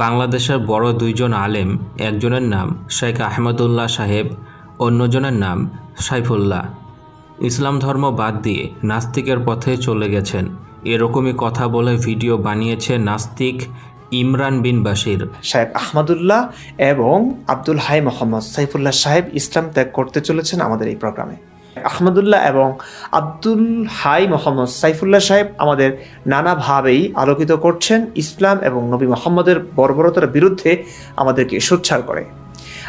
বাংলাদেশের বড় দুইজন আলেম, একজনের নাম শেখ আহমদুল্লাহ সাহেব, অন্যজনের নাম সাইফুল্লাহ। ইসলাম ধর্ম বাদ দিয়ে নাস্তিকের পথে চলে গেছেন। এরকমই কথা বলে ভিডিও বানিয়েছে নাস্তিক ইমরান বিন বাশির। সাহেব আহমদুল্লাহ এবং আব্দুল হাই মোহাম্মদ সাইফুল্লাহ সাহেব ইসলাম ত্যাগ করতে চলেছেন আমাদের এই প্রোগ্রামে। আহমদুল্লাহ এবং আব্দুল হাই মোহাম্মদ সাইফুল্লাহ সাহেব আমাদের নানাভাবেই আলোকিত করছেন ইসলাম এবং নবী মোহাম্মদের বর্বরতার বিরুদ্ধে আমাদেরকে সোচ্চার করে।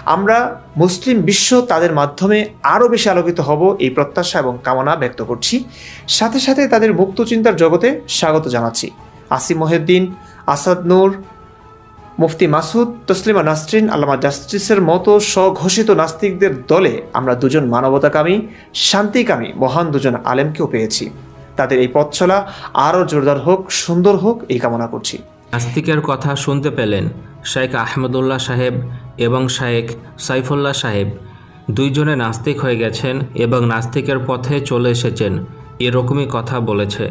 আমরা মুসলিম বিশ্ব তাদের মাধ্যমে আরও বেশি আলোকিত হব এই প্রত্যাশা এবং কামনা ব্যক্ত করছি। সাথে সাথে তাদের মুক্ত চিন্তার জগতে স্বাগত জানাচ্ছি। আসিম মহিউদ্দিন, আসাদ নূর মুফতি মাসুদ তসলিমা নাসরিন আল্লামা জাস্টিসের মতো স্বঘোষিত নাস্তিকদের দলে আমরা দুজন মানবতাকামী, শান্তিকামী, মহান দুজন আলেমকেও পেয়েছি। তাদের এই পথ চলা আরও জোরদার হোক, সুন্দর হোক, এই কামনা করছি। নাস্তিকের কথা শুনতে পেলেন শেখ আহমদুল্লাহ সাহেব এবং শেখ সাইফুল্লাহ সাহেব। দুইজনে নাস্তিক হয়ে গেছেন এবং নাস্তিকের পথে চলে এসেছেন, এরকমই কথা বলেছে।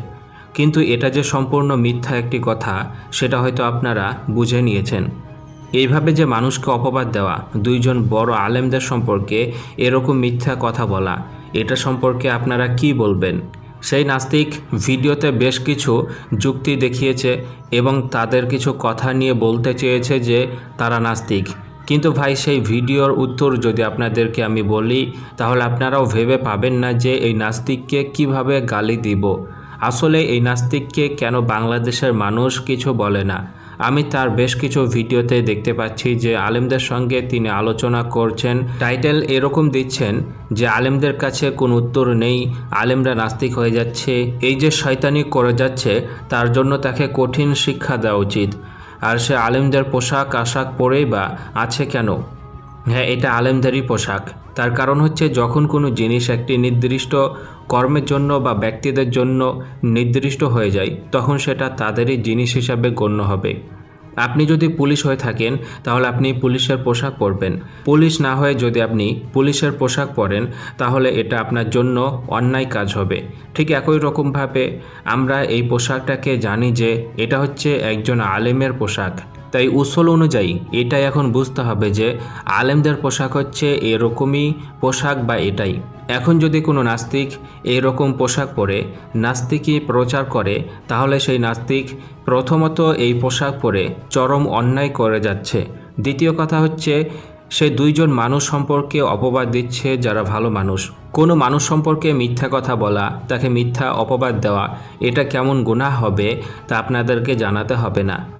কিন্তু এটা যে সম্পূর্ণ মিথ্যা একটি কথা, সেটা হয়তো আপনারা বুঝে নিয়েছেন। এইভাবে যে মানুষকে অপবাদ দেওয়া, দুইজন বড় আলেমদের সম্পর্কে এরকম মিথ্যা কথা বলা, এটা সম্পর্কে আপনারা কি বলবেন? সেই নাস্তিক ভিডিওতে বেশ কিছু যুক্তি দেখিয়েছে এবং তাদের কিছু কথা নিয়ে বলতে চেয়েছে যে তারা নাস্তিক। কিন্তু ভাই, সেই ভিডিওর উত্তর যদি আপনাদেরকে আমি বলি, তাহলে আপনারাও ভেবে পাবেন না যে এই নাস্তিককে কীভাবে গালি দিব। আসলে এই নাস্তিককে কেন বাংলাদেশের মানুষ কিছু বলে না? আমি তার বেশ কিছু ভিডিওতে দেখতে পাচ্ছি যে আলেমদের সঙ্গে তিনি আলোচনা করছেন। টাইটেল এরকম দিচ্ছেন যে আলেমদের কাছে কোনো উত্তর নেই, আলেমরা নাস্তিক হয়ে যাচ্ছে, এই যে শয়তানি করে যাচ্ছে, তার জন্য তাকে কঠিন শিক্ষা দেওয়া উচিত। আর সে আলেমদের পোশাক আশাক পরেই বা আছে কেন? হ্যাঁ এটা আলেমদেরই পোশাক। তার কারণ হচ্ছে যখন কোনো জিনিস একটি নির্দিষ্ট কর্মের জন্য বা ব্যক্তিদের জন্য নির্দিষ্ট হয়ে যায়, তখন সেটা তাদেরই জিনিস হিসাবে গণ্য হবে। আপনি যদি পুলিশ হয়ে থাকেন, তাহলে আপনি পুলিশের পোশাক পরবেন। পুলিশ না হয়ে যদি আপনি পুলিশের পোশাক পরেন, তাহলে এটা আপনার জন্য অন্যায় কাজ হবে। ঠিক একই রকমভাবে আমরা এই পোশাকটাকে জানি যে এটা হচ্ছে একজন আলেমের পোশাক। তাই উসল অনুযায়ী এটাই এখন বুঝতে হবে যে আলেমদের পোশাক হচ্ছে এরকমই পোশাক বা এটাই। এখন যদি কোনো নাস্তিক এরকম পোশাক পরে, নাস্তিকই প্রচার করে, তাহলে সেই নাস্তিক প্রথমত এই পোশাক পরে চরম অন্যায় করে যাচ্ছে। দ্বিতীয় কথা হচ্ছে, সে দুইজন মানুষ সম্পর্কে অপবাদ দিচ্ছে যারা ভালো মানুষ। কোনো মানুষ সম্পর্কে মিথ্যা কথা বলা, তাকে মিথ্যা অপবাদ দেওয়া, এটা কেমন গুনাহ হবে তা আপনাদেরকে জানাতে হবে না।